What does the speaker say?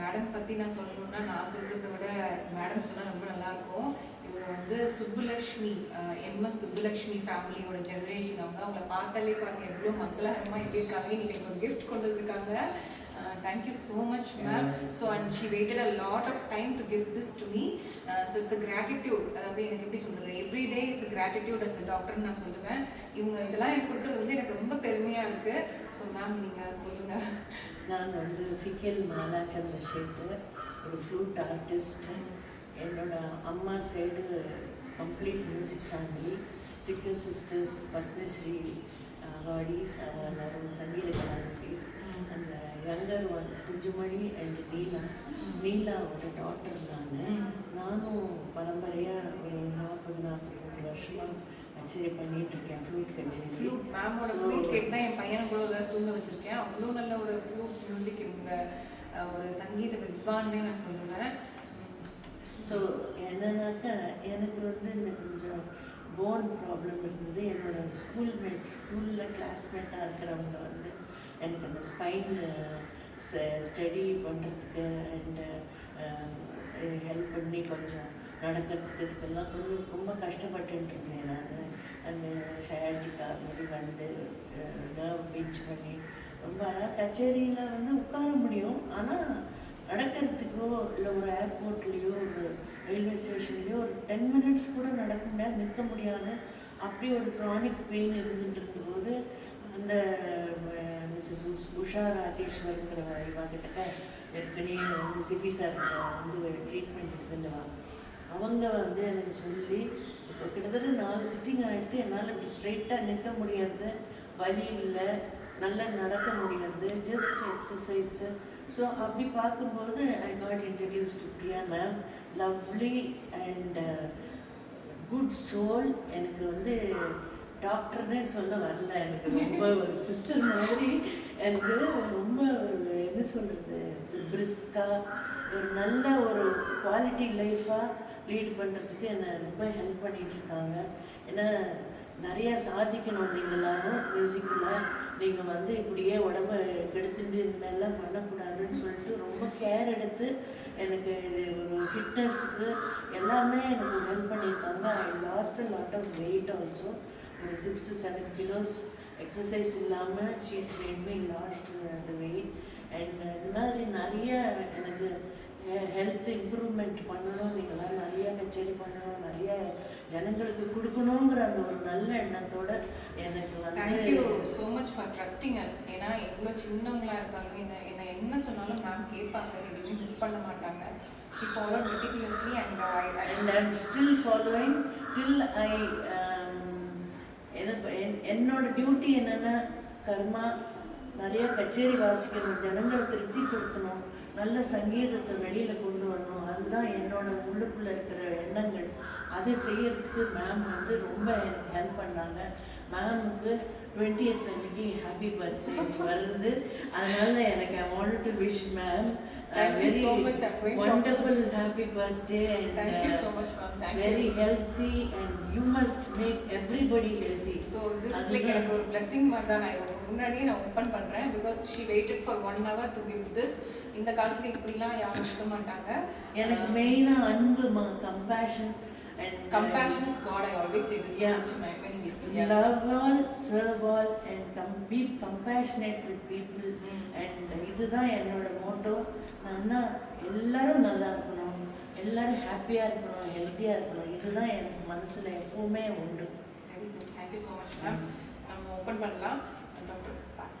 Madam பற்றி நான் சொல்லணும்னா நான் சொல்கிறத விட மேடம் சொன்னால் ரொம்ப நல்லாயிருக்கும். இவங்க வந்து சுப்புலக்ஷ்மி எம்எஸ் சுப்புலக்ஷ்மி ஃபேமிலியோட ஜெனரேஷன் அவங்க அவங்கள பார்த்தாலே பாருங்கள் எவ்வளோ மங்களகரமாக எப்படி இருக்காங்க இன்றைக்கி ஒரு கிஃப்ட் கொண்டு வந்திருக்காங்க. Thank you so much ma'am so and she waited a lot of time to gift this to me so it's a gratitude அதாவது எனக்கு எப்படி சொல்கிறது every day is gratitude as a டாக்டர்னு நான் சொல்லுவேன். இவங்க இதெல்லாம் எனக்கு கொடுக்குறது வந்து எனக்கு ரொம்ப பெருமையாக இருக்குது ஸோ மேம் நீங்கள் சொல்லுங்கள் நான் வந்து சிக்கல் மாலா சந்திரசேகர் ஒரு ஃப்ளூட் ஆர்டிஸ்ட் என்னோட அம்மா side complete music family Sikkil sisters Padmashri எல்லாரும் சங்கீத கலாநிதிஸ் அந்த younger one Kunjumani and Neela. நீலாவோட daughter நான் நானும் பரம்பரையாக ஒரு நாற்பது நாற்பத்தொன்று வருஷமாக கச்சேரி பண்ணிட்டு இருக்கேன் ஃப்ளூட் கச்சேரி ஃப்ளூட் மேமோட ஃப்ளூட் கேட்டு தான் என் பையனை கூட தூங்க வச்சிருக்கேன். அவ்வளோ நல்ல ஒரு ஃப்ளூட் மியூசிக் இவங்க ஒரு சங்கீத வித்வான்னே நான் சொல்லுவேன். ஸோ என்னன்னாக்கா எனக்கு வந்து இந்த கொஞ்சம் போன் ப்ராப்ளம் இருந்தது. என்னோட ஸ்கூல்மேட் ஸ்கூலில் கிளாஸ்மேட்டாக இருக்கிறவங்க வந்து எனக்கு அந்த ஸ்பைன் ஸ்டடி பண்ணுறதுக்கு அண்டு ஹெல்ப் பண்ணி கொஞ்சம் நடக்கிறதுக்கு இதுக்கெல்லாம் கொஞ்சம் ரொம்ப கஷ்டப்பட்டுட்டு இருந்தேன் நான். அந்த ஷயாட்டிக்கா மாதிரி வந்து நர்வ் பீச் பண்ணி ரொம்ப அதாவது கச்சேரியில் வந்து உட்கார முடியும். ஆனால் நடக்கிறதுக்கோ இல்லை ஒரு ஏர்போர்ட்லேயோ ஒரு ரயில்வே ஸ்டேஷன்லேயே ஒரு டென் மினிட்ஸ் கூட நடக்க முடியாது நிற்க முடியாது. அப்படி ஒரு க்ரானிக் பெயின் இருந்துட்டு இருக்கும்போது அந்த மிஸ்ஸஸ் உஷா ராஜேஸ்வருங்கிற இவா கிட்ட ஏற்கனவே வந்து சிபி சார் வந்து ட்ரீட்மெண்ட் எடுத்துட்டவா. அவங்க வந்து எனக்கு சொல்லி இப்போ கிட்டத்தட்ட நாலு சிட்டிங் ஆகிட்டு என்னால் இப்படி ஸ்ட்ரெயிட்டாக நிற்க முடியாது வலி இல்லை நல்லா நடக்க முடியாது ஜஸ்ட் எக்ஸசைஸு ஸோ அப்படி பார்க்கும்போது I got introduce to Priya ma'am lovely and good soul எனக்கு வந்து டாக்டர்னே சொல்ல வரல. எனக்கு ரொம்ப ஒரு சிஸ்டர் மாதிரி. எனக்கு ரொம்ப ஒரு என்ன சொல்கிறது பிரிஸ்காக ஒரு நல்ல ஒரு குவாலிட்டி லைஃபாக லீட் பண்ணுறதுக்கு என்னை ரொம்ப ஹெல்ப் பண்ணிகிட்ருக்காங்க இருக்காங்க. ஏன்னா நிறையா சாதிக்கணும் நீங்கள் எல்லாரும். மியூசிக்கில் நீங்கள் வந்து இப்படியே உடம்ப கெடுத்துட்டு இந்த மாதிரிலாம் பண்ணக்கூடாதுன்னு சொல்லிட்டு ரொம்ப கேர் எடுத்து எனக்கு இது ஒரு ஃபிட்னஸ்க்கு எல்லாமே எனக்கு ஹெல்ப் பண்ணியிருக்காங்க. I lost lot of weight also ஒரு six to seven kilos exercise இல்லாமல் ஷீஸ் மேட் மீ லாஸ்ட் அந்த வெயிட் அண்ட் இந்த மாதிரி நிறைய எனக்கு eh, ஹெல்த் இம்ப்ரூவ்மெண்ட் பண்ணணும். நீங்களாம் நிறைய கச்சேரி பண்ணணும். நிறைய ஜனங்களுக்கு கொடுக்கணுங்கிற அந்த ஒரு நல்ல எண்ணத்தோட எனக்கு வந்து so much for trusting us ஏன்னா எவ்வளோ சின்னவங்களா இருந்தாலும் என்ன என்ன என்ன சொன்னாலும் மேம் கேட்பாங்க. எதுவுமே மிஸ் பண்ண மாட்டாங்க. She follow meticulously and and I'm still following till I um, எனக்கு என்- என்னோட டியூட்டி என்னென்னா கர்மா நிறைய கச்சேரி வாசிக்கணும் ஜனங்களை திருப்திப்படுத்தணும் நல்ல சங்கீதத்தை வெளியில் கொண்டு வரணும். அதுதான் என்னோட உள்ளுக்குள்ளே இருக்கிற அதை செய்யறதுக்கு மேம் வந்து ரொம்ப எனக்கு ஹெல்ப் பண்ணாங்க மேமுக்கு டுவெண்ட்டியத் அன்னைக்கு ஹாப்பி பர்த்டே வருது அதனால எனக்கு I want to wish ma'am Thank you very so much, Akwi. wonderful happy birthday and Thank you so much, ma'am. Thank very you. healthy and you must make everybody healthy. So this like எனக்கு ஒரு blessing மாதிரி தான் நான் முன்னாடியே நான் open பண்ணுறேன் because she waited for one hour to give this இந்த காலத்துல இப்படிலாம் யாரும் இருக்க மாட்டாங்க எனக்கு மெயினா அன்பு compassion and compassion is God I always say this Yeah. To my many uh, people love all, serve all and com- be compassionate with people. Mm. and இதுதான் என்னோட மோட்டோ நல்லா எல்லாரும் நல்லா இருக்கணும். எல்லாரும் ஹாப்பியாக இருக்கணும் ஹெல்த்தியாக இருக்கணும். இதுதான் எனக்கு மனசுல எப்பவுமே உண்டு. Thank you so much ma'am நம்ம ஓப்பன் பண்ணலாம். Doctor boss